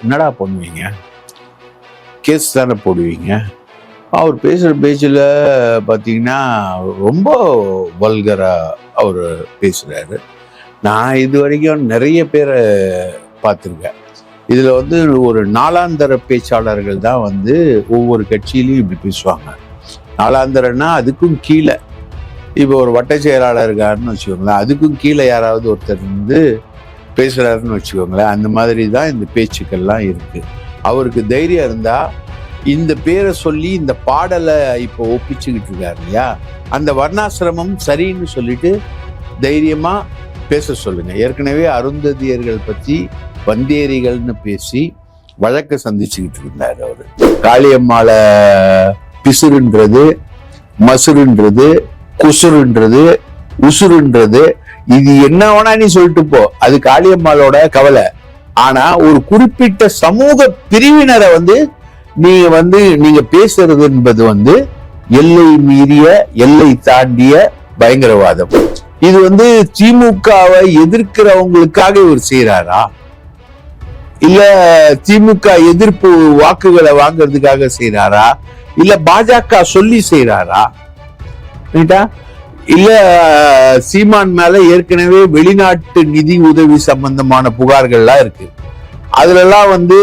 என்னடா பண்ணுவீங்க? கேஸ் தானே போடுவீங்க? அவர் பேசுகிற பேச்சில் பார்த்தீங்கன்னா ரொம்ப வல்கராக அவர் பேசுகிறாரு நான் இது வரைக்கும் நிறைய பேரை பார்த்துருக்கேன். இதில் வந்து ஒரு நாலாந்தர பேச்சாளர்கள் தான் வந்து ஒவ்வொரு கட்சியிலையும் இப்படி பேசுவாங்க. நாலாந்தரன்னா அதுக்கும் கீழே. இப்போ ஒரு வட்ட செயலாளர் இருக்காருன்னு வச்சுக்கோங்களேன் அதுக்கும் கீழே யாராவது ஒருத்தர் வந்து பேசுகிறாருன்னு வச்சுக்கோங்களேன் அந்த மாதிரி தான் இந்த பேச்சுக்கள்லாம் இருக்குது அவருக்கு தைரியம் இருந்தால் இந்த பேரை சொல்லி இந்த பாடலை இப்போ ஒப்பிச்சுக்கிட்டு இருக்காரு இல்லையா? அந்த வர்ணாசிரமம் சரின்னு சொல்லிட்டு தைரியமாக பேச சொல்லுங்க. ஏற்கனவே அருந்ததியர்கள் பற்றி வந்தேரிகள்னு பேசி வழக்க சந்திச்சுக்கிட்டு இருந்தார் அவர். காளியம்மாளை பிசுருன்றது மசுருன்றது குசுருன்றது உசுருன்றது இது என்ன வேணா நீ சொல்லிட்டு போ. அது காளியம்மாளோட கவலை. ஆனா ஒரு குறிப்பிட்ட சமூக பிரிவினரை வந்து நீங்க வந்து நீங்க பேசுறது என்பது வந்து எல்லை மீறிய எல்லை தாண்டிய பயங்கரவாதம். இது வந்து திமுகவை எதிர்க்கிறவங்களுக்காக இவர் செய்யறாரா இல்ல திமுக எதிர்ப்பு வாக்குகளை வாங்குறதுக்காக செய்யறாரா இல்ல பாஜக சொல்லி செய்யறாரா ரைட்டா இல்ல சீமான் மேல ஏற்கனவே வெளிநாட்டு நிதி உதவி சம்பந்தமான புகார்கள்லாம் இருக்கு. அதுலலாம் வந்து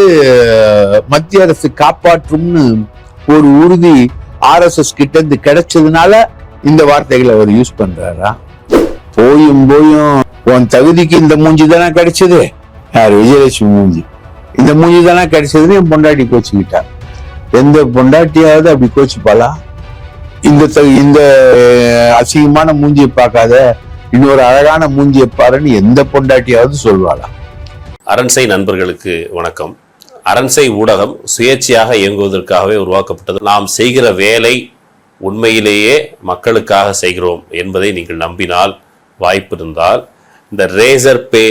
மத்திய அரசு காப்பாற்றும்னு ஒரு உறுதி ஆர்எஸ்எஸ் கிட்ட இருந்து கிடைச்சதுனால இந்த வார்த்தைகளை அவர் யூஸ் பண்றாரா? போயும் போயும் உன் தகுதிக்கு இந்த மூஞ்சி தானே கிடைச்சது? யார் விஜயலட்சுமி மூஞ்சி? இந்த மூஞ்சி தானே கிடைச்சதுன்னு என் பொண்டாட்டி கோச்சுக்கிட்டா. எந்த பொண்டாட்டியாவது அப்படி கோச்சுப்பாளா? இந்த இந்த அசிங்கமான மூஞ்சியை பார்க்காத இன்னொரு அழகான மூஞ்சியை பாருன்னு எந்த பொண்டாட்டியாவது சொல்வாளா? அரண்சை நண்பர்களுக்கு வணக்கம். அரண்சை ஊடகம் சுயேட்சையாக இயங்குவதற்காகவே உருவாக்கப்பட்டது. நாம் செய்கிற வேலை உண்மையிலேயே மக்களுக்காக செய்கிறோம் என்பதை நீங்கள் நம்பினால் வாய்ப்பு இருந்தால் இந்த ரேசர் பே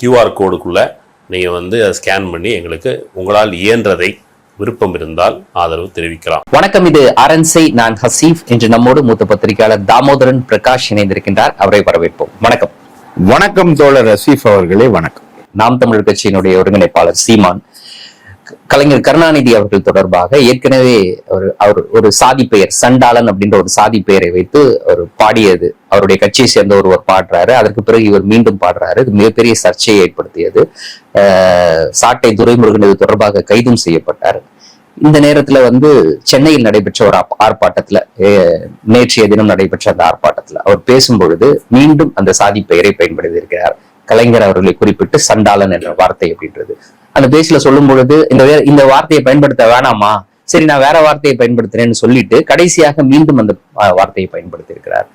கியூஆர் கோடுக்குள்ளே நீங்கள் வந்து அதை ஸ்கேன் பண்ணி எங்களுக்கு உங்களால் இயன்றதை விருப்பம் இருந்தால் ஆதரவு தெரிவிக்கலாம். வணக்கம் இது அரண்சை நான் ஹசீஃப் என்று நம்மோடு மூத்த பத்திரிகையாளர் தாமோதரன் பிரகாஷ் இணைந்திருக்கின்றார். அவரை வரவேற்போம். வணக்கம். வணக்கம் தோழர் ரசீஃப் அவர்களே வணக்கம். நாம் தமிழர் கட்சியினுடைய ஒருங்கிணைப்பாளர் சீமான் கலைஞர் கருணாநிதி அவர்கள் தொடர்பாக ஏற்கனவே ஒரு அவர் ஒரு சாதி பெயர் சண்டாளன் அப்படின்ற ஒரு சாதி பெயரை வைத்து அவர் பாடியது. அவருடைய கட்சியை சேர்ந்த ஒருவர் பாடுறாரு. அதற்கு பிறகு இவர் மீண்டும் பாடுறாரு. இது மிகப்பெரிய சர்ச்சையை ஏற்படுத்தியது. சாட்டை துரைமுருகன் இது தொடர்பாக கைதும் செய்யப்பட்டார். இந்த நேரத்துல வந்து சென்னையில் நடைபெற்ற ஒரு ஆர்ப்பாட்டத்துல நேற்றைய தினம் நடைபெற்ற அந்த ஆர்ப்பாட்டத்துல அவர் பேசும் பொழுது மீண்டும் அந்த சாதி பெயரை பயன்படுத்தி இருக்கிறார் கலைஞர் அவர்களை குறிப்பிட்டு சண்டாளன் என்ற வார்த்தை அப்படின்றது. அந்த பேச்சுல சொல்லும் பொழுது இந்த வே- இந்த வார்த்தையை பயன்படுத்த வேணாமா? சரி நான் வேற வார்த்தையை பயன்படுத்துறேன்னு சொல்லிட்டு கடைசியாக மீண்டும் அந்த வார்த்தையை பயன்படுத்தி இருக்கிறார்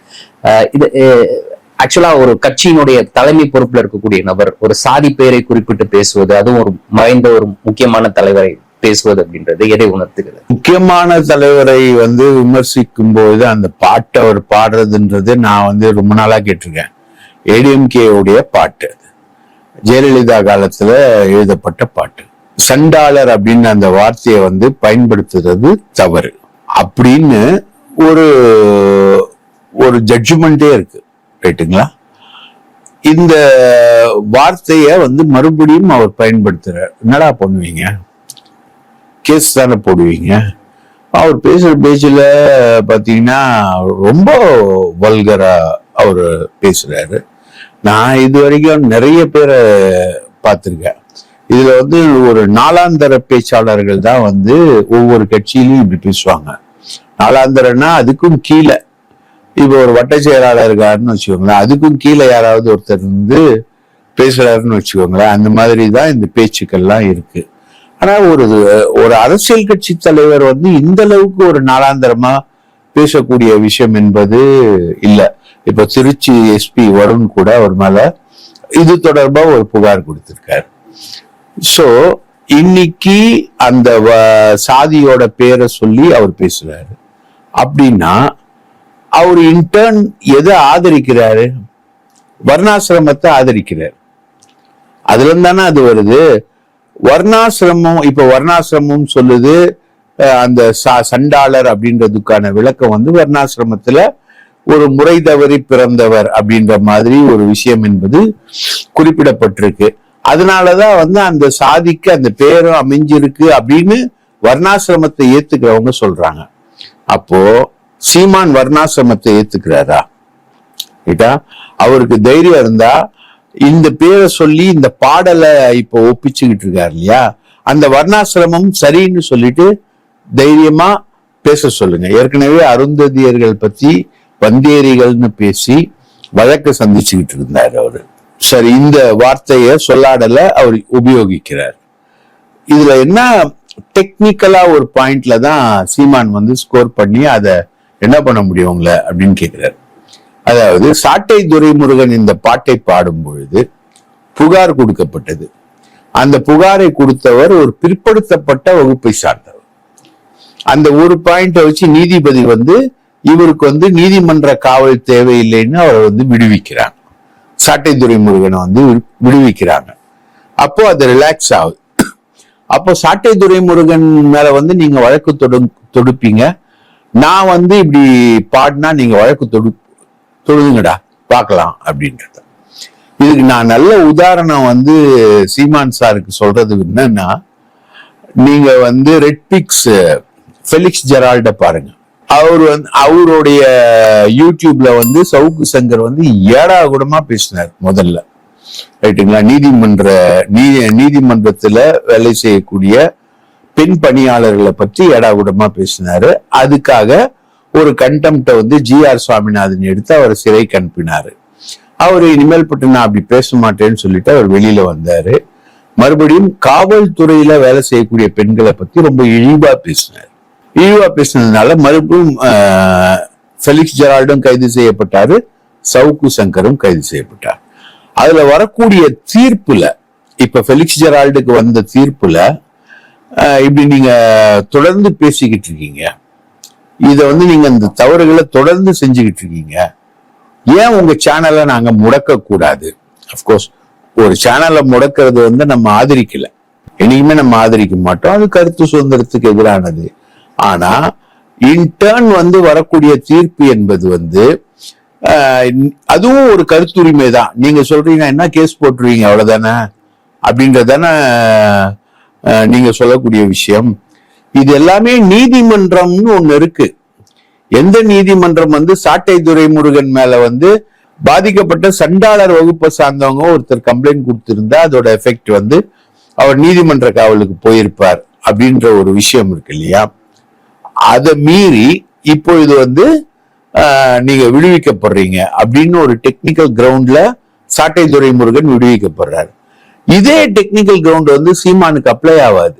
இது ஆக்சுவலா ஒரு கட்சியினுடைய தலைமை பொறுப்புல இருக்கக்கூடிய நபர் ஒரு சாதி பெயரை குறிப்பிட்டு பேசுவது அதுவும் ஒரு மறைந்த ஒரு முக்கியமான தலைவரை பேசுவது அப்படின்றது எதை உணர்த்துகிறது? முக்கியமான தலைவரை வந்து விமர்சிக்கும் போது அந்த பாட்டை அவர் பாடுறதுன்றது நான் வந்து ரொம்ப நாளா கேட்டிருக்கேன். ஏடிஎம்கே உடைய பாட்டு. ஜெயலலிதா காலத்துல எழுதப்பட்ட பாட்டு. சண்டாளர் அப்படின்னு அந்த வார்த்தையை வந்து பயன்படுத்துறது தவறு. அப்படின்னு ஒரு ஒரு ஜட்ஜ்மெண்டே இருக்கு. ரைட்டுங்களா இந்த வார்த்தையை வந்து மறுபடியும் அவர் பயன்படுத்துறார். என்னடா பண்ணுவீங்க? கேஸ் தானே போடுவீங்க? அவர் பேசுற பேச்சுல பாத்தீங்கன்னா ரொம்ப வல்கரா அவர் பேசுறாரு. நான் இது வரைக்கும் நிறைய பேரை பார்த்துருக்கேன். இதுல வந்து ஒரு நாலாந்தர பேச்சாளர்கள் தான் வந்து ஒவ்வொரு கட்சியிலையும் இப்படி பேசுவாங்க. நாலாந்தரன்னா அதுக்கும் கீழே. இப்போ ஒரு வட்ட செயலாளர் இருக்காருன்னு வச்சுக்கோங்களேன் அதுக்கும் கீழே யாராவது ஒருத்தர் வந்து பேசுறாருன்னு வச்சுக்கோங்களேன் அந்த மாதிரி தான் இந்த பேச்சுக்கள்லாம் இருக்கு. ஆனா ஒரு ஒரு அரசியல் கட்சி தலைவர் வந்து இந்த அளவுக்கு ஒரு நாளாந்தரமா பேசக்கூடிய விஷயம் என்பது இல்லை. இப்ப திருச்சி எஸ்பி வருண் கூட அவர் மேல இது தொடர்பா ஒரு புகார் கொடுத்திருக்காரு. சோ இன்னைக்கு அந்த சாதியோட பேரை சொல்லி அவர் பேசுறாரு. அப்படின்னா அவர் இன்டர்ன் எதை ஆதரிக்கிறாரு? வர்ணாசிரமத்தை ஆதரிக்கிறார். அதுல இருந்து தானே அது வருது? வர்ணாசிரமம் இப்ப வர்ணாசிரமம் சொல்லுது அந்த ச- சண்டாளர் அப்படின்றதுக்கான விளக்கம் வந்து வர்ணாசிரமத்துல ஒரு முறை தவறி பிறந்தவர் அப்படின்ற மாதிரி ஒரு விஷயம் என்பது குறிப்பிடப்பட்டிருக்கு. அதனாலதான் வந்து அந்த சாதிக்கு அந்த பேரும் அமைஞ்சிருக்கு அப்படின்னு வர்ணாசிரமத்தை ஏத்துக்கிறவங்க சொல்றாங்க. அப்போ சீமான் வர்ணாசிரமத்தை ஏத்துக்கிறாரா? கேட்டா அவருக்கு தைரியம் இருந்தா இந்த பேரை சொல்லி இந்த பாடலை இப்போ ஒப்பிச்சுக்கிட்டு இருக்காரு இல்லையா? அந்த வர்ணாசிரமம் சரின்னு சொல்லிட்டு தைரியமா பேச சொல்லுங்க. ஏற்கனவே அருந்ததியர்கள் பத்தி பந்தேரிகள்னு பேசி வழக்கு சந்திச்சுக்கிட்டு இருந்தார் அவரு. சரி இந்த வார்த்தையை சொல்லாடல அவர் உபயோகிக்கிறார். இதுல என்ன டெக்னிக்கலா ஒரு பாயிண்ட்ல தான் சீமான் வந்து ஸ்கோர் பண்ணி அதை என்ன பண்ண முடியும் உங்களை அப்படின்னு கேட்கிறார். அதாவது சாட்டை துரைமுருகன் இந்த பாட்டை பாடும் பொழுது புகார் கொடுக்கப்பட்டது. அந்த புகாரை கொடுத்தவர் ஒரு பிற்படுத்தப்பட்ட வகுப்பை சார்ந்தவர். அந்த ஒரு பாயிண்ட வச்சு நீதிபதி வந்து இவருக்கு வந்து நீதிமன்ற காவல் தேவையில்லைன்னு அவரை வந்து விடுவிக்கிறாங்க. சாட்டை துரைமுருகனை வந்து விடுவிக்கிறாங்க. அப்போ அது ரிலாக்ஸ் ஆகுது. அப்போ சாட்டை துரைமுருகன் மேல வந்து நீங்க வழக்கு தொடு தொடுப்பீங்க. நான் வந்து இப்படி பாடினா நீங்க வழக்கு தொடு தொடுங்கடா பார்க்கலாம் அப்படின்றது. இதுக்கு நான் நல்ல உதாரணம் வந்து சீமான் சாருக்கு சொல்றது என்னன்னா நீங்க வந்து ரெட் பிக்ஸ் ஃபெலிக்ஸ் ஜெரால்ட பாருங்க. அவர் வந்து அவருடைய யூடியூப்ல வந்து சவுக்கு சங்கர் வந்து ஏடா கூடமா பேசினார் முதல்ல. ரைட்டுங்களா? நீதிமன்ற நீதி நீதிமன்றத்துல வேலை செய்யக்கூடிய பெண் பணியாளர்களை பற்றி ஏடாகூடமா பேசினாரு. அதுக்காக ஒரு கண்டெம்ட்டை வந்து ஜி ஆர் சுவாமிநாதன் எடுத்து அவர் சிறைக்கு அனுப்பினாரு. அவர் இனிமேல் பட்டு நான் அப்படி பேச மாட்டேன்னு சொல்லிட்டு அவர் வெளியில வந்தாரு. மறுபடியும் காவல்துறையில வேலை செய்யக்கூடிய பெண்களை பத்தி ரொம்ப இழிவா பேசினார். இழிவா பேசினதுனால மறுபடியும் ஆஹ், ஃபெலிக்ஸ் ஜெரால்டும் கைது செய்யப்பட்டாரு. சவுக்கு சங்கரும் கைது செய்யப்பட்டார். அதுல வரக்கூடிய தீர்ப்புல இப்ப ஃபெலிக்ஸ் ஜெரால்டுக்கு வந்த தீர்ப்புல இப்படி நீங்க தொடர்ந்து பேசிக்கிட்டு இருக்கீங்க. இத வந்து நீங்க இந்த தவறுகளை தொடர்ந்து செஞ்சுக்கிட்டு இருக்கீங்க. ஏன் உங்க சேனலை நாங்க முடக்க கூடாது அப்கோர்ஸ் ஒரு சேனலை முடக்கிறது வந்து நம்ம ஆதரிக்கல. என்னைக்குமே நம்ம ஆதரிக்க மாட்டோம். அது கருத்து சுதந்திரத்துக்கு எதிரானது. ஆனா இன்டர்ன் வந்து வரக்கூடிய தீர்ப்பு என்பது வந்து அதுவும் ஒரு கருத்துரிமை தான். நீங்க சொல்றீங்க என்ன கேஸ் போட்டுருவீங்க அவ்வளவுதானே? அப்படின்றதானே நீங்க சொல்லக்கூடிய விஷயம். இது எல்லாமே நீதிமன்றம்னு ஒண்ணு இருக்கு. எந்த நீதிமன்றம் வந்து சாட்டை துரைமுருகன் மேல வந்து பாதிக்கப்பட்ட சண்டாளர் வகுப்பை சார்ந்தவங்க ஒருத்தர் கம்ப்ளைண்ட் கொடுத்திருந்தா அதோட எஃபெக்ட் வந்து அவர் நீதிமன்ற காவலுக்கு போயிருப்பார் அப்படின்ற ஒரு விஷயம் இருக்கு இல்லையா? அதை மீறி இப்பொழுது வந்து நீங்க விடுவிக்கப்படுறீங்க அப்படின்னு ஒரு டெக்னிக்கல் கிரவுண்ட்ல சாட்டை துரைமுருகன் விடுவிக்கப்படுறாரு. இதே டெக்னிக்கல் கிரவுண்ட் வந்து சீமானுக்கு அப்ளை ஆகாது.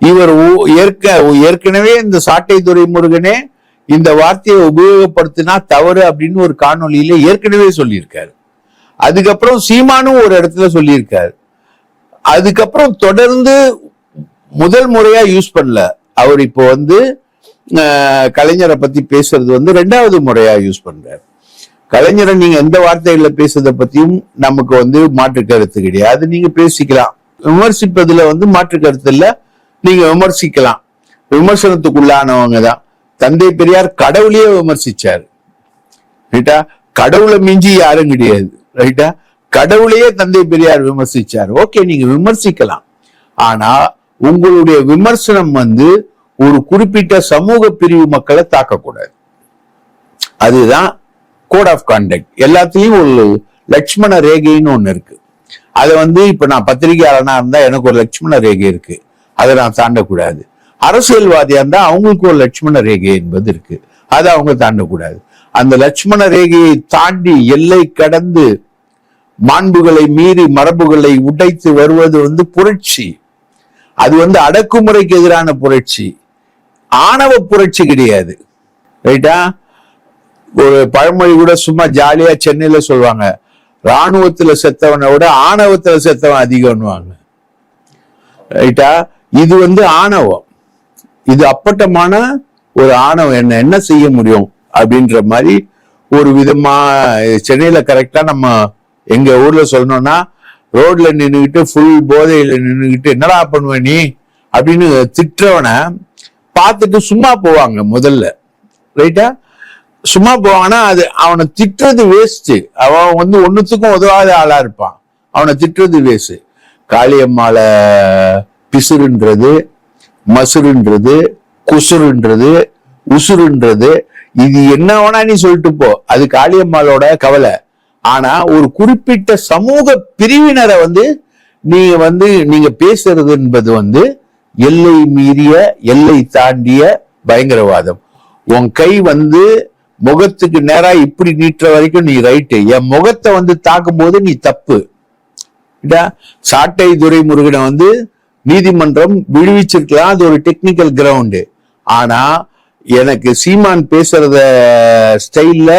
இவர் ஏற்க ஏற்கனவே இந்த சாட்டை துரைமுருகனே இந்த வார்த்தையை உபயோகப்படுத்தினா தவறு அப்படின்னு ஒரு காணொலியில ஏற்கனவே சொல்லியிருக்காரு. அதுக்கப்புறம் சீமானும் ஒரு இடத்துல சொல்லியிருக்காரு. அதுக்கப்புறம் தொடர்ந்து முதல் முறையா யூஸ் பண்ணல. அவர் இப்போ வந்து கலைஞரை பத்தி பேசுறது வந்து ரெண்டாவது முறையா யூஸ் பண்றாரு. கலைஞரை நீங்க எந்த வார்த்தைகள்ல பேசுறத பத்தியும் நமக்கு வந்து மாற்று கருத்து கிடையாது. நீங்க பேசிக்கலாம். விமர்சிப்பதுல வந்து மாற்று கருத்து இல்ல. நீங்க விமர்சிக்கலாம். விமர்சனத்துக்குள்ளானவங்க தான். தந்தை பெரியார் கடவுளையே விமர்சிச்சாரு. ரைட்டா? கடவுளை மிஞ்சி யாரும் கிடையாது. ரைட்டா? கடவுளையே தந்தை பெரியார் விமர்சிச்சார். ஓகே நீங்க விமர்சிக்கலாம். ஆனா உங்களுடைய விமர்சனம் வந்து ஒரு குறிப்பிட்ட சமூக பிரிவு மக்களை தாக்கக்கூடாது. அதுதான் கோட் ஆஃப் கான்டக்ட் எல்லாத்துலயும் ஒரு லட்சுமண ரேகைன்னு ஒண்ணு இருக்கு. அதை வந்து இப்ப நான் பத்திரிகையாளனா இருந்தா எனக்கு ஒரு லட்சுமண ரேகை இருக்கு. அதை நான் தாண்டக்கூடாது. அரசியல்வாதியா இருந்தா அவங்களுக்கு ஒரு லட்சுமண ரேகை என்பது இருக்கு. அதை அவங்க தாண்டக்கூடாது. அந்த லட்சுமண ரேகையை தாண்டி எல்லை கடந்து மாண்புகளை மீறி மரபுகளை உடைத்து வருவது வந்து புரட்சி. அது வந்து அடக்குமுறைக்கு எதிரான புரட்சி. ஆணவ புரட்சி கிடையாது. ரைட்டா ஒரு பழமொழி கூட சும்மா ஜாலியா சென்னையில சொல்லுவாங்க. ராணுவத்துல செத்தவனை விட ஆணவத்துல செத்தவன் அதிகம்னுவாங்க. ரைட்டா இது வந்து ஆணவம். இது அப்பட்டமான ஒரு ஆணவம். என்ன என்ன செய்ய முடியும் அப்படின்ற மாதிரி ஒரு விதமா சென்னையில கரெக்டா நம்ம எங்க ஊர்ல சொல்லணும்னா ரோட்ல நின்றுக்கிட்டு ஃபுல் போதையில நின்றுக்கிட்டு என்னடா பண்ணுவ நீ? அப்படின்னு திட்டுறவனை பார்த்துட்டு சும்மா போவாங்க முதல்ல. ரைட்டா சும்மா போவாங்கன்னா அது அவனை திட்டுறது வேஸ்ட் அவன் வந்து ஒன்றுத்துக்கும் உதவாத ஆளா இருப்பான். அவனை திட்டுறது வேஸ்ட் காளியம்மாளை பிசுறுன்றது மசுருன்றது குசுருன்றது உசுருன்றது இது என்ன வேணா நீ சொல்லிட்டு போ. அது காளியம்மாளோட கவலை. ஆனா ஒரு குறிப்பிட்ட சமூக பிரிவினரை வந்து நீங்க வந்து நீங்க பேசுறது என்பது வந்து எல்லை மீறிய எல்லை தாண்டிய பயங்கரவாதம். உன் கை வந்து முகத்துக்கு நேரா இப்படி நீட்டுற வரைக்கும் நீ ரைட்டு என் முகத்தை வந்து தாக்கும் போது நீ தப்பு. சாட்டை துரைமுருகனை வந்து நீதிமன்றம் விடுவிச்சிருக்கலாம். அது ஒரு டெக்னிக்கல் கிரவுண்டு ஆனா எனக்கு சீமான் பேசுறத ஸ்டைல்ல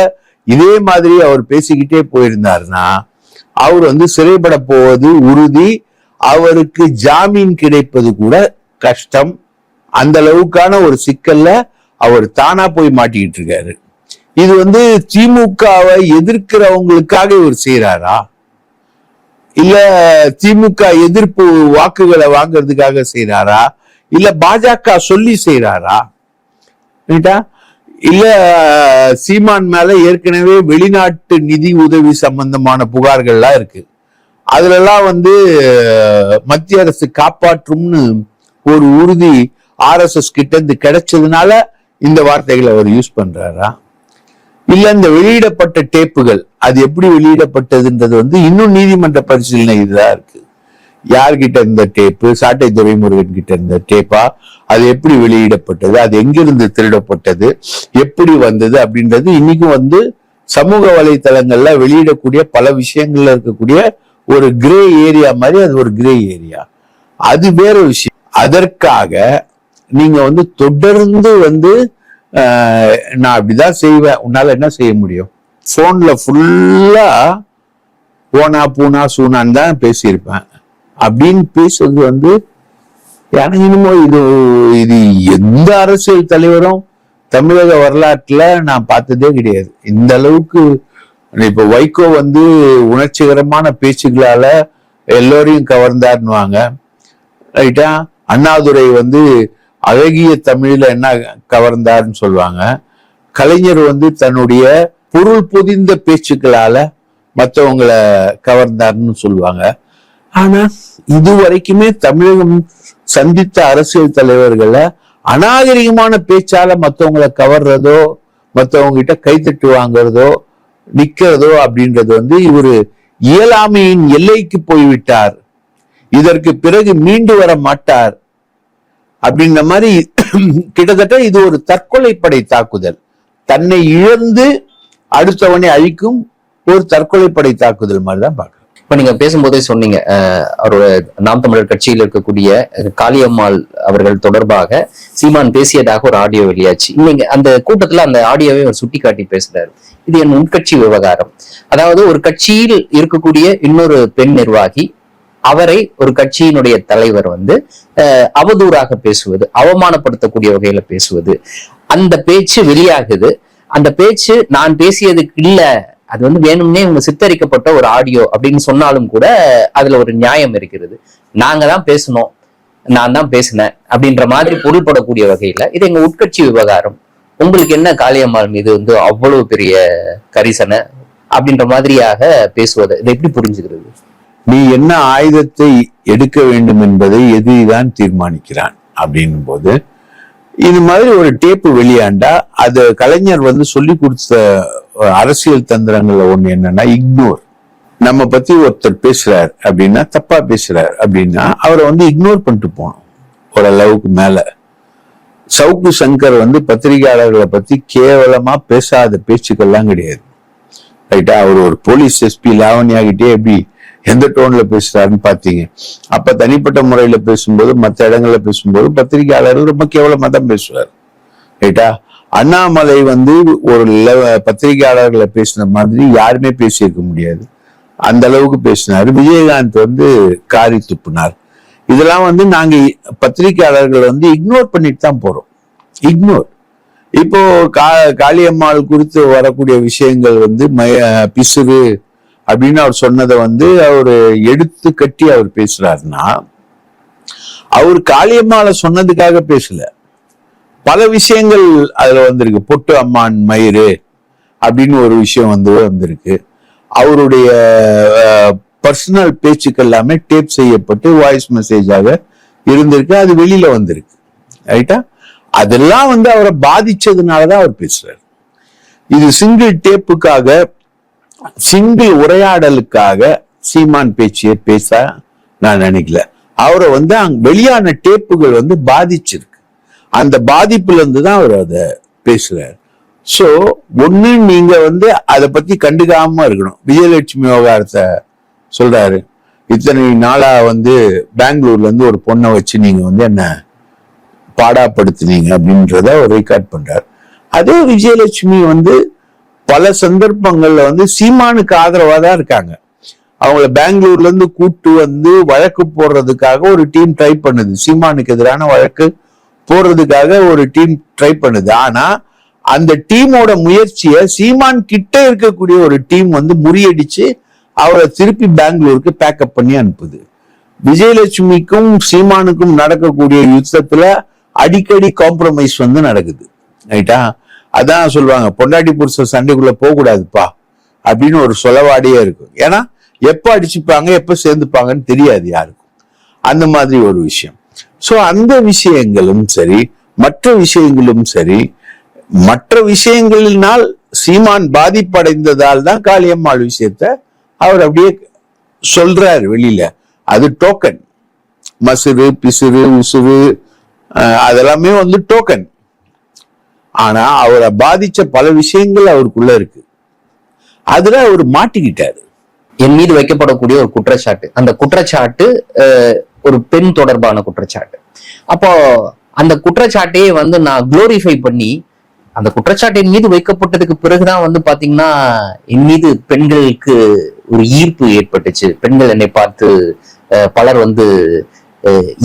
இதே மாதிரி அவர் பேசிக்கிட்டே போயிருந்தாருன்னா அவர் வந்து சிறைப்பட போவது உறுதி. அவருக்கு ஜாமீன் கிடைப்பது கூட கஷ்டம். அந்த அளவுக்கான ஒரு சிக்கல்ல அவர் தானா போய் மாட்டிக்கிட்டு இருக்காரு. இது வந்து திமுகவை எதிர்க்கிறவங்களுக்காக இவர் செய்யறாரா இல்ல திமுக எதிர்ப்பு வாக்குகளை வாங்குறதுக்காக செய்யறாரா இல்ல பாஜக சொல்லி செய்யறாரா இல்ல சீமான் மேல ஏற்கனவே வெளிநாட்டு நிதி உதவி சம்பந்தமான புகார்கள்லாம் இருக்கு. அதுலலாம் வந்து மத்திய அரசு காப்பாற்றும்னு ஒரு உறுதி ஆர்எஸ்எஸ் கிட்ட இருந்து கிடைச்சதுனால இந்த வார்த்தைகளை அவர் யூஸ் பண்றாரா? இல்ல இந்த வெளியிடப்பட்ட டேப்புகள் அது எப்படி வெளியிடப்பட்டதுன்றது வந்து இன்னும் நீதிமன்ற பரிசீலனை இதுதான் இருக்கு. யார்கிட்ட இந்த டேப்பு? சாட்டை துரைமுருகன் கிட்ட இருந்த டேப்பா? அது எப்படி வெளியிடப்பட்டது? அது எங்கிருந்து திருடப்பட்டது? எப்படி வந்தது? அப்படின்றது இன்னைக்கும் வந்து சமூக வலைத்தளங்கள்ல வெளியிடக்கூடிய பல விஷயங்கள்ல இருக்கக்கூடிய ஒரு கிரே ஏரியா மாதிரி அது ஒரு கிரே ஏரியா அது வேற விஷயம். அதற்காக நீங்க வந்து தொடர்ந்து வந்து நான் அப்படிதான் செய்வேன். உன்னால என்ன செய்ய முடியும்? போன்ல ஃபுல்லா ஓனா பூனா சூனான்னு தான் பேசியிருப்பேன். அப்படின்னு பேசுறது வந்து எனக்கு இனிமோ இது இது எந்த அரசியல் தலைவரும் தமிழக வரலாற்றுல நான் பார்த்ததே கிடையாது. இந்த அளவுக்கு இப்ப வைகோ வந்து உணர்ச்சிகரமான பேச்சுகளால எல்லோரையும் கவர்ந்தாருன்னுவாங்க. ரைட்டா அண்ணாதுரை வந்து அழகிய தமிழில் என்ன கவர்ந்தாருன்னு சொல்லுவாங்க. கலைஞர் வந்து தன்னுடைய பொருள் பொதிந்த பேச்சுக்களால மற்றவங்களை கவர்ந்தார்னு சொல்லுவாங்க. ஆனா இது வரைக்குமே தமிழகம் சந்தித்த அரசியல் தலைவர்களை அநாகரிகமான பேச்சால மற்றவங்களை கவர்றதோ மற்றவங்க கிட்ட கைத்தட்டு வாங்குறதோ நிக்கிறதோ அப்படின்றது வந்து இவர் இயலாமையின் எல்லைக்கு போய்விட்டார். இதற்கு பிறகு மீண்டு வர மாட்டார். அப்படின்ற மாதிரி கிட்டத்தட்ட இது ஒரு தற்கொலை படை தாக்குதல். தன்னை இழந்து அடுத்தவனை அழிக்கும் ஒரு தற்கொலை படை தாக்குதல் மாதிரி தான் பார்க்கணும் இப்ப நீங்க பேசும்போதே சொன்னீங்க அஹ், அவரோட நாம் தமிழர் கட்சியில் இருக்கக்கூடிய காளியம்மாள் அவர்கள் தொடர்பாக சீமான் பேசியதாக ஒரு ஆடியோ வெளியாச்சு. நீங்க அந்த கூட்டத்துல அந்த ஆடியோவை அவர் சுட்டி காட்டி பேசுறாரு. இது என் உட்கட்சி விவகாரம். அதாவது ஒரு கட்சியில் இருக்கக்கூடிய இன்னொரு பெண் நிர்வாகி அவரை ஒரு கட்சியினுடைய தலைவர் வந்து அஹ், அவதூறாக பேசுவது அவமானப்படுத்தக்கூடிய வகையில பேசுவது அந்த பேச்சு வெளியாகுது. அந்த பேச்சு நான் பேசியதுக்கு இல்ல அது வந்து வேணும்னே இவங்க சித்தரிக்கப்பட்ட ஒரு ஆடியோ அப்படின்னு சொன்னாலும் கூட அதுல ஒரு நியாயம் இருக்கிறது. நாங்க தான் பேசணும் நான் தான் பேசினேன் அப்படின்ற மாதிரி பொருள்படக்கூடிய வகையில இது எங்க உட்கட்சி விவகாரம். உங்களுக்கு என்ன காளியம்மாள் மீது வந்து அவ்வளவு பெரிய கரிசனை அப்படின்ற மாதிரியாக பேசுவது இதை எப்படி புரிஞ்சுக்கிறது? நீ என்ன ஆயுதத்தை எடுக்க வேண்டும் என்பதை எதிரிதான் தீர்மானிக்கிறான் அப்படின்னும் போது இது மாதிரி ஒரு டேப்பு வெளியாண்டா அது கலைஞர் வந்து சொல்லி கொடுத்த அரசியல் தந்திரங்கள்ல ஒண்ணு என்னன்னா இக்னோர் நம்ம பத்தி ஒருத்தர் பேசுறார் அப்படின்னா தப்பா பேசுறார் அப்படின்னா அவரை வந்து இக்னோர் பண்ணிட்டு போகணும் ஓரளவுக்கு மேல. சவுக்கு சங்கர் வந்து பத்திரிகையாளர்களை பத்தி கேவலமா பேசாத பேச்சுக்கள்லாம் கிடையாது. ரைட்டா அவர் ஒரு போலீஸ் எஸ்பி லாவணியாகிட்டே எப்படி எந்த டோன்ல பேசுறாருன்னு பாத்தீங்க. அப்ப தனிப்பட்ட முறையில பேசும்போது மற்ற இடங்கள்ல பேசும்போது பத்திரிகையாளர்கள் ரொம்ப கேவலமா தான் பேசுவார். ரைட்டா? அண்ணாமலை வந்து ஒரு பத்திரிகையாளர்களை பேசின மாதிரி யாருமே பேசியிருக்க முடியாது. அந்த அளவுக்கு பேசினார். விஜயகாந்த் வந்து காரி துப்புனார். இதெல்லாம் வந்து நாங்க பத்திரிகையாளர்கள் வந்து இக்னோர் பண்ணிட்டு தான் போறோம். இக்னோர் இப்போ கா காளியம்மாள் குறித்து வரக்கூடிய விஷயங்கள் வந்து மய பிசுறு அப்படின்னு அவர் சொன்னதை வந்து அவர் எடுத்து கட்டி அவர் பேசுறாருன்னா அவர் காளியம்மாளை சொன்னதுக்காக பேசல. பல விஷயங்கள் அதுல வந்திருக்கு. பொட்டு அம்மான் மயிறு அப்படின்னு ஒரு விஷயம் வந்து வந்திருக்கு. அவருடைய பர்சனல் பேச்சுக்கள் எல்லாமே டேப் செய்யப்பட்டு வாய்ஸ் மெசேஜாக இருந்திருக்கு. அது வெளியில வந்திருக்கு. ரைட்டா அதெல்லாம் வந்து அவரை பாதிச்சதுனாலதான் அவர் பேசுறாரு. இது சிங்கிள் டேப்புக்காக சிந்தி உரையாடலுக்காக சீமான் பேச்சியை பேச நான் நினைக்கல. அவரை வந்து அங்க வெளியான டேப்புகள் வந்து பாதிச்சிருக்கு. அந்த பாதிப்புல இருந்து தான் அவர் அதை பேசுறாரு. சோ ஒண்ணு நீங்க வந்து அதை பத்தி கண்டுக்காம இருக்கணும். விஜயலட்சுமி விவகாரத்தை சொல்றாரு. இத்தனை நாளா வந்து பெங்களூர்ல இருந்து ஒரு பொண்ணை வச்சு நீங்க வந்து என்ன பாடாப்படுத்துனீங்க அப்படின்றத அவர் ரெக்கார்ட் பண்றாரு. அதே விஜயலட்சுமி வந்து பல சந்தர்ப்பங்கள்ல வந்து சீமானுக்கு ஆதரவா தான் இருக்காங்க. அவங்கள பெங்களூர்ல இருந்து கூட்டு வந்து வழக்கு போடுறதுக்காக ஒரு டீம் ட்ரை பண்ணுது. சீமானுக்கு எதிரான வழக்கு போடுறதுக்காக ஒரு டீம் ட்ரை பண்ணுது. ஆனா அந்த டீமோட முயற்சியை சீமான் கிட்ட இருக்கக்கூடிய ஒரு டீம் வந்து முறியடிச்சு அவரை திருப்பி பெங்களூருக்கு பேக்கப் பண்ணி அனுப்புது. விஜயலட்சுமிக்கும் சீமானுக்கும் நடக்கக்கூடிய யுத்தத்துல அடிக்கடி காம்ப்ரமைஸ் வந்து நடக்குது. ரைட்டா அதான் சொல்லுவாங்க பொண்டாட்டி புருஷன் சண்டைக்குள்ள போக கூடாதுப்பா அப்படின்னு ஒரு சொலவாடியே இருக்கும். ஏன்னா எப்ப அடிச்சுப்பாங்க எப்ப சேர்ந்துப்பாங்கன்னு தெரியாது யாருக்கும். அந்த மாதிரி ஒரு விஷயம். சோ அந்த விஷயங்களும் சரி மற்ற விஷயங்களும் சரி மற்ற விஷயங்களினால் சீமான் பாதிப்படைந்ததால் தான் காளியம்மாள் விஷயத்த அவர் அப்படியே சொல்றாரு வெளியில. அது டோக்கன் மசுறு பிசுறு உசுறு அதெல்லாமே வந்து டோக்கன் ஆனா அவரை பாதிச்ச பல விஷயங்கள் அவருக்குள்ள இருக்கு. அதுல அவர் மாட்டிக்கிட்டாரு. என் மீது வைக்கப்படக்கூடிய ஒரு குற்றச்சாட்டு. அந்த குற்றச்சாட்டு அஹ், ஒரு பெண் தொடர்பான குற்றச்சாட்டு. அப்போ அந்த குற்றச்சாட்டையே வந்து நான் குளோரிஃபை பண்ணி அந்த குற்றச்சாட்டு என் மீது வைக்கப்பட்டதுக்கு பிறகுதான் வந்து பாத்தீங்கன்னா என் மீது பெண்களுக்கு ஒரு ஈர்ப்பு ஏற்பட்டுச்சு. பெண்கள் என்னை பார்த்து அஹ், பலர் வந்து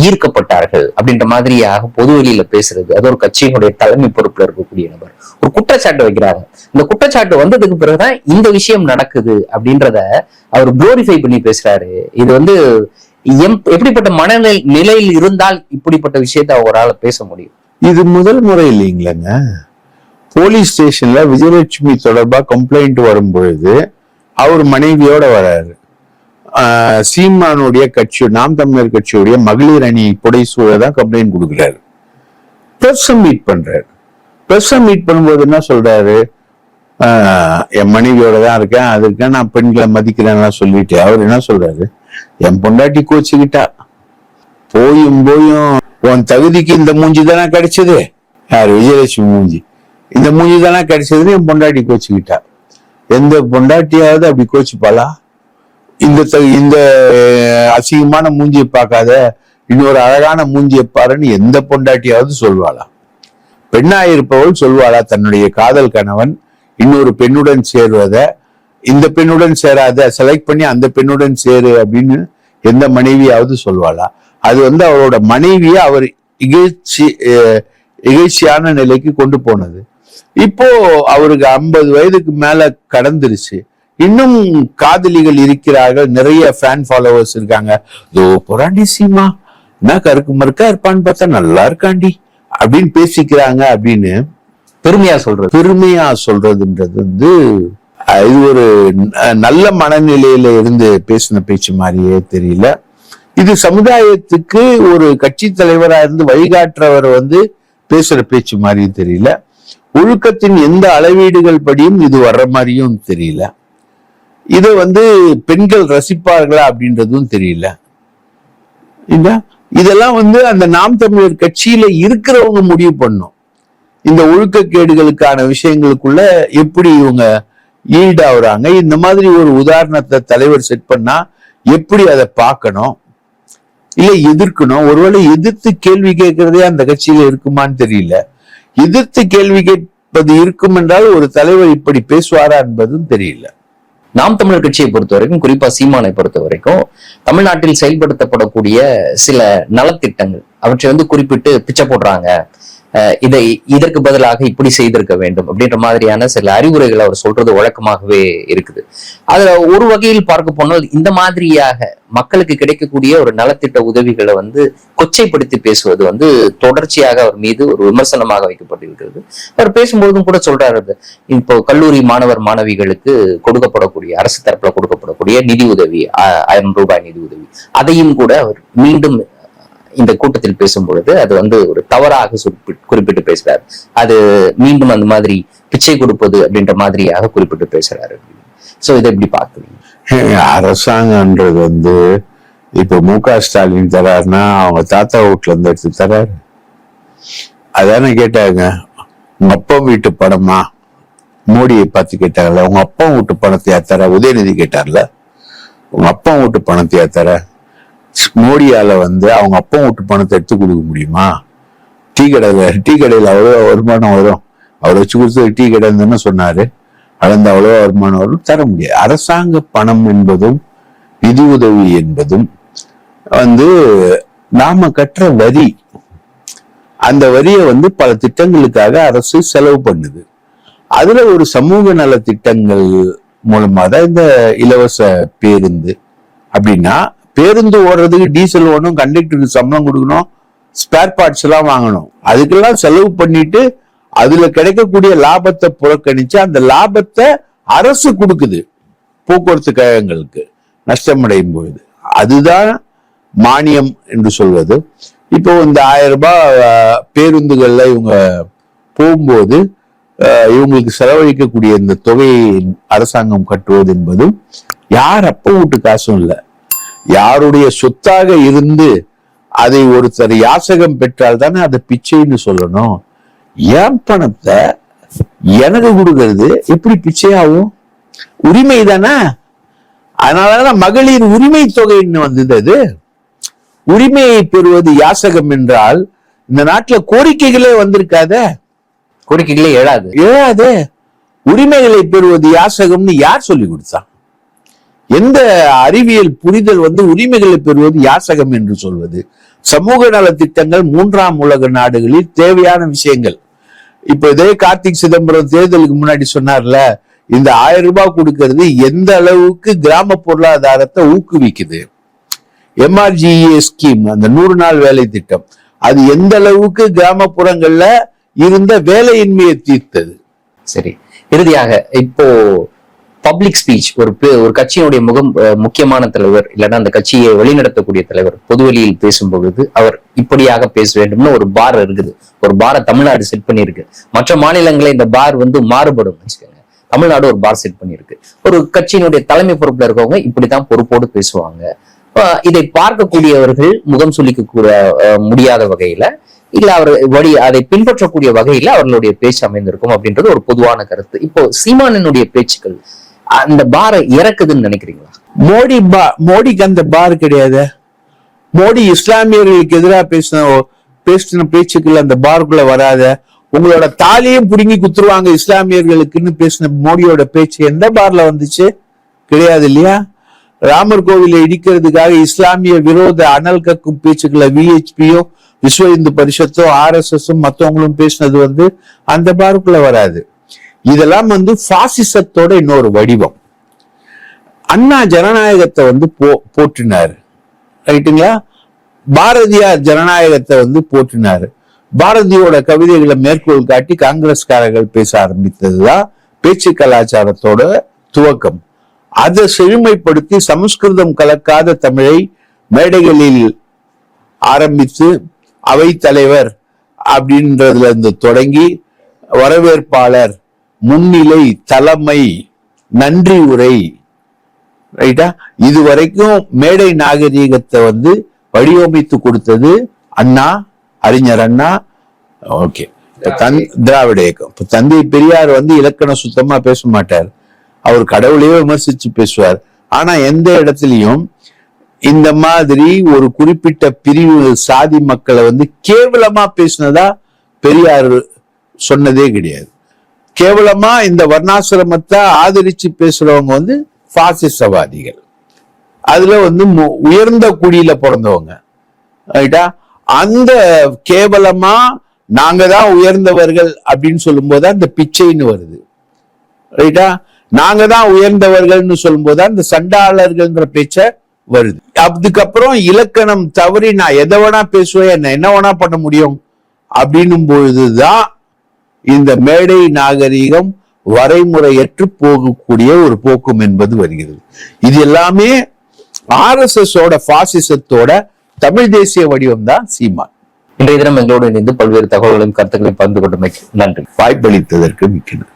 ஈர்க்கப்பட்டார்கள் அப்படின்ற மாதிரியாக பொது வெளியில பேசுறது. அது ஒரு கட்சியினுடைய தலைமை பொறுப்புல இருக்கக்கூடிய நபர். ஒரு குற்றச்சாட்டு வைக்கிறாங்க இந்த குற்றச்சாட்டு வந்ததுக்கு பிறகுதான் இந்த விஷயம் நடக்குது அப்படின்றத அவர் குளோரிஃபை பண்ணி பேசுறாரு. இது வந்து எம் எப்படிப்பட்ட மனநிலை நிலையில் இருந்தால் இப்படிப்பட்ட விஷயத்தை அவரால் பேச முடியும்? இது முதல் முறை இல்லைங்களேங்க. போலீஸ் ஸ்டேஷன்ல விஜயலட்சுமி தொடர்பா கம்ப்ளைண்ட் வரும் பொழுது அவர் மனைவியோட வராரு. சீமானுடைய கட்சி நாம் தமிழர் கட்சியுடைய மகளிர் அணி புடைசூழ தான் கம்ப்ளைண்ட் கொடுக்குறாரு. பிரஸ் மீட் பண்றாரு. பிரஸ் மீட் பண்ணும்போது என்ன சொல்றாரு? ஆஹ் என் மனைவியோட தான் இருக்கேன் அதுக்கு நான் பெண்களை மதிக்கிறேன்னா சொல்லிட்டு அவர் என்ன சொல்றாரு? என் பொண்டாட்டி கோச்சுக்கிட்டா. போயும் போயும் உன் தகுதிக்கு இந்த மூஞ்சி தானே கிடைச்சது? யார்? விஜயலட்சுமி மூஞ்சி. இந்த மூஞ்சி தானே கிடைச்சதுன்னு என் பொண்டாட்டி கோச்சுக்கிட்டா. எந்த பொண்டாட்டியாவது அப்படி கோச்சுப்பாளா? இந்த த- இந்த அசிங்கமான மூஞ்சியை பார்க்காத இன்னொரு அழகான மூஞ்சியை பாருன்னு எந்த பொண்டாட்டியாவது சொல்வாளா? பெண்ணாயிருப்பவள் சொல்வாளா? தன்னுடைய காதல் கணவன் இன்னொரு பெண்ணுடன் சேருவத இந்த பெண்ணுடன் சேராத செலக்ட் பண்ணி அந்த பெண்ணுடன் சேரு அப்படின்னு எந்த மனைவியாவது சொல்வாளா? அது வந்து அவரோட மனைவியை அவர் இகழ்ச்சி இகழ்ச்சியான நிலைக்கு கொண்டு போனது. இப்போ அவருக்கு ஐம்பது வயதுக்கு மேல கடந்துருச்சு. இன்னும் காதலிகள் இருக்கிறார்கள். நிறைய ஃபேன் ஃபாலோவர்ஸ் இருக்காங்க. இதோ புறாண்டி சீமா என்ன கருக்கு மறுக்கா இருப்பான்னு பார்த்தா நல்லா இருக்காண்டி. அப்படின்னு பேசிக்கிறாங்க அப்படின்னு பெருமையா சொல்றது. பெருமையா சொல்றதுன்றது வந்து இது ஒரு நல்ல மனநிலையில இருந்து பேசின பேச்சு மாதிரியே தெரியல. இது சமுதாயத்துக்கு ஒரு கட்சி தலைவரா இருந்து வழிகாட்டுறவர் வந்து பேசுற பேச்சு மாதிரியும் தெரியல. ஒழுக்கத்தின் எந்த அளவீடுகள் படியும் இது வர்ற மாதிரியும் தெரியல. இதை வந்து பெண்கள் ரசிப்பார்களா அப்படின்றதும் தெரியல. இல்ல? இதெல்லாம் வந்து அந்த நாம் தமிழர் கட்சியில இருக்கிறவங்க முடிவு பண்ணும். இந்த ஒழுக்கக்கேடுகளுக்கான விஷயங்களுக்குள்ள எப்படி இவங்க ஈடாகுறாங்க? இந்த மாதிரி ஒரு உதாரணத்தை தலைவர் செட் பண்ணா எப்படி அதை பார்க்கணும்? இல்ல எதிர்க்கணும்? ஒருவேளை எதிர்த்து கேள்வி கேட்கறதே அந்த கட்சியில இருக்குமான்னு தெரியல. எதிர்த்து கேள்வி கேட்பது இருக்கும் என்றால் ஒரு தலைவர் இப்படி பேசுவாரா என்பதும் தெரியல. நாம் தமிழர் கட்சியை பொறுத்த வரைக்கும் குறிப்பா சீமானை பொறுத்த வரைக்கும் தமிழ்நாட்டில் செயல்படுத்தப்படக்கூடிய சில நலத்திட்டங்கள் அவற்றை வந்து குறிப்பிட்டு பிச்சை போடுறாங்க. இதை இதற்கு பதிலாக இப்படி செய்திருக்க வேண்டும் அப்படின்ற மாதிரியான சில அறிவுரைகளை அவர் சொல்றது வழக்கமாகவே இருக்குது. அதுல ஒரு வகையில் பார்க்க போனால் இந்த மாதிரியாக மக்களுக்கு கிடைக்கக்கூடிய ஒரு நலத்திட்ட உதவிகளை வந்து கொச்சைப்படுத்தி பேசுவது வந்து தொடர்ச்சியாக அவர் மீது ஒரு விமர்சனமாக வைக்கப்பட்டிருக்கிறது. அவர் பேசும்பொழுதும் கூட சொல்றாரு இப்போ கல்லூரி மாணவர் மாணவிகளுக்கு கொடுக்கப்படக்கூடிய அரசு தரப்புல கொடுக்கப்படக்கூடிய நிதி உதவி ஆயிரம் ரூபாய் நிதி உதவி அதையும் கூட அவர் மீண்டும் இந்த கூட்டத்தில் பேசும் பொழுது அது வந்து ஒரு தவறாக குறிப்பிட்டு பேசுறாரு. அது மீண்டும் அந்த மாதிரி பிச்சை கொடுப்பது அப்படின்ற மாதிரியாக குறிப்பிட்டு பேசுறாரு. சோ இதை எப்படி பாக்குறீங்க அரசாங்கன்றது வந்து இப்ப மு க ஸ்டாலின் தராருன்னா அவங்க தாத்தா வீட்டுல இருந்து எடுத்து தராரு. அதானே கேட்டாங்க உங்க அப்பா வீட்டு படமா மோடியை பார்த்து கேட்டாங்கல்ல உங்க அப்பா வீட்டு பணத்தையா தர? உதயநிதி கேட்டார்ல உங்க அப்பா வீட்டு பணத்தையா தர? மோடியால வந்து அவங்க அப்பா வீட்டு பணத்தை எடுத்து கொடுக்க முடியுமா? டீ கடையில டீ கடையில அவ்வளோ வருமானம் வரும். அவர் வச்சு கொடுத்து டீ கடைன்னு தானே சொன்னாரு. அளந்து அவ்வளோ வருமானம் வரும் தர முடியாது. அரசாங்க பணம் என்பதும் நிதி உதவி என்பதும் வந்து நாம கட்டுற வரி அந்த வரியை வந்து பல திட்டங்களுக்காக அரசு செலவு பண்ணுது. அதுல ஒரு சமூக நல திட்டங்கள் மூலமா தான் இந்த இலவச பேருந்து அப்படின்னா பேருந்து ஓடுறதுக்கு டீசல் ஓடணும் கண்டக்டருக்கு சம்பளம் கொடுக்கணும் ஸ்பேர் பார்ட்ஸ் எல்லாம் வாங்கணும். அதுக்கெல்லாம் செலவு பண்ணிட்டு அதுல கிடைக்கக்கூடிய லாபத்தை புறக்கணிச்சு அந்த லாபத்தை அரசு கொடுக்குது போக்குவரத்து கழகங்களுக்கு. நஷ்டமடையும் பொழுது. அதுதான் மானியம் என்று சொல்வது. இப்போ இந்த ஆயிரம் ரூபாய் பேருந்துகள்ல இவங்க போகும்போது இவங்களுக்கு செலவழிக்கக்கூடிய இந்த தொகையை அரசாங்கம் கட்டுவது என்பதும் யார் அப்ப வீட்டு காசும் இல்லை. யாருடைய சொத்தாக இருந்து அதை ஒருத்தர் யாசகம் பெற்றால் தானே அதை பிச்சைன்னு சொல்லணும். என் பணத்தை எனக்கு கொடுக்கறது? எப்படி பிச்சையாகும்? உரிமை தானே? அதனாலதான் மகளிர் உரிமை தொகைன்னு வந்தது உரிமையை பெறுவது யாசகம் என்றால் இந்த நாட்டுல கோரிக்கைகளே வந்திருக்காதே? கோரிக்கைகளே எழாது ஏழாதே? உரிமைகளை பெறுவது யாசகம்னு யார் சொல்லி கொடுத்தா? எந்த அறிவியல் புரிதல் வந்து உரிமைகளை பெறுவது யாசகம் என்று சொல்வது? சமூக நல திட்டங்கள் மூன்றாம் உலக நாடுகளில் தேவையான விஷயங்கள். இப்ப இதே கார்த்திக் சிதம்பரம் தேர்தலுக்கு முன்னாடி சொன்னார்ல இந்த ஆயிரம் ரூபாய் கொடுக்கறது எந்த அளவுக்கு கிராம பொருளாதாரத்தை ஊக்குவிக்குது? எம்ஆர்ஜிஏ ஸ்கீம் அந்த நூறு நாள் வேலை திட்டம் அது எந்த அளவுக்கு கிராமப்புறங்கள்ல இருந்த வேலையின்மையை தீர்த்தது? சரி இறுதியாக இப்போ பப்ளிக் ஸ்பீச் ஒரு ஒரு கட்சியினுடைய முகம் முக்கியமான தலைவர் இல்லைன்னா அந்த கட்சியை வழிநடத்தக்கூடிய தலைவர் பொதுவெளியில் பேசும் பொழுது அவர் இப்படியாக பேச வேண்டும்னு ஒரு பார் இருக்குது. ஒரு பாரை தமிழ்நாடு செட் பண்ணியிருக்கு. மற்ற மாநிலங்களில் இந்த பார் வந்து மாறுபடும் வச்சுக்கோங்க. தமிழ்நாடு ஒரு பார் செட் பண்ணியிருக்கு. ஒரு கட்சியினுடைய தலைமை பொறுப்புல இருக்கவங்க இப்படித்தான் பொறுப்போடு பேசுவாங்க. இதை பார்க்கக்கூடியவர்கள் முகம் சுளிக்க கூட முடியாத வகையில இல்ல அவர் வழி அதை பின்பற்றக்கூடிய வகையில அவர்களுடைய பேச்சு அமைந்திருக்கும் அப்படின்றது ஒரு பொதுவான கருத்து. இப்போ சீமானனுடைய பேச்சுக்கள் அந்த பாரை இறக்குதுன்னு நினைக்கிறீங்களா? மோடி பா மோடிக்கு அந்த பார் கிடையாது. மோடி இஸ்லாமியர்களுக்கு எதிராக பேசின பேசின பேச்சுக்கள் அந்த பாருக்குள்ள வராத. உங்களோட தாலியும் புடுங்கி குத்துருவாங்க இஸ்லாமியர்களுக்குன்னு பேசின மோடியோட பேச்சு எந்த பார்ல வந்துச்சு? கிடையாது இல்லையா? ராமர் கோவிலை இடிக்கிறதுக்காக இஸ்லாமிய விரோத அனல் கக்கும் பேச்சுக்களை விஹெச்பியும் விஸ்வ இந்து பரிஷத்தும் ஆர்எஸ்எஸும் மற்றவங்களும் பேசினது வந்து அந்த பாருக்குள்ள வராது. இதெல்லாம் வந்து பாசிசத்தோட இன்னொரு வடிவம். அண்ணா ஜனநாயகத்தை வந்து போ போற்றினாரு. ரைட்டுங்களா? பாரதியார் ஜனநாயகத்தை வந்து போற்றினாரு. பாரதியோட கவிதைகளை மேற்கோள் காட்டி காங்கிரஸ்காரர்கள் பேச ஆரம்பித்ததுதான் பேச்சு கலாச்சாரத்தோட துவக்கம். அதை செழுமைப்படுத்தி சமஸ்கிருதம் கலக்காத தமிழை மேடைகளில் ஆரம்பித்து அவை தலைவர் அப்படின்றதுல இருந்து தொடங்கி வரவேற்பாளர் முன்னிலை தலைமை நன்றி உரை. ரைட்டா? இது வரைக்கும் மேடை நாகரீகத்தை வந்து வடிவமைத்து கொடுத்தது அண்ணா அறிஞர் அண்ணா. ஓகே. தன் திராவிட இயக்கம். இப்போ தந்தை பெரியார் வந்து இலக்கணம் சுத்தமா பேச மாட்டார். அவர் கடவுளையே விமர்சிச்சு பேசுவார். ஆனா எந்த இடத்துலயும் இந்த மாதிரி ஒரு குறிப்பிட்ட பிரிவு சாதி மக்களை வந்து கேவலமா பேசினதா பெரியார் சொன்னதே கிடையாது. கேவலமா இந்த வர்ணாசிரமத்தை ஆதரிச்சு பேசுறவங்க வந்து பாசிசவாதிகள். அதுல வந்து மு- உயர்ந்த குடியில பிறந்தவங்க. ரைட்டா? அந்த கேவலமா நாங்க தான் உயர்ந்தவர்கள் அப்படின்னு சொல்லும்போது அந்த பிச்சைன்னு வருது. ரைட்டா? நாங்க தான் உயர்ந்தவர்கள்னு சொல்லும்போது அந்த சண்டாளர்கள்ன்ற பேச்ச வருது. அதுக்கப்புறம் இலக்கணம் தவறி நான் எதை வேணா பேசுவேன் என்ன என்ன வேணா பண்ண முடியும் அப்படின்னும் பொழுதுதான் இந்த மேடை நாகரிகம் வரைமுறையற்று போகக்கூடிய ஒரு போக்கும் என்பது வருகிறது. இது எல்லாமே ஆர்எஸ்எஸ் ஓட பாசிசத்தோட தமிழ் தேசிய வடிவம் தான் சீமான். இன்றைய தினம் எங்களோடு இணைந்து பல்வேறு தகவல்களையும் கருத்துக்களையும் பகிர்ந்து கொண்டமைக்கு நன்றி. வாய்ப்பளித்ததற்கு மிக்க நன்றி.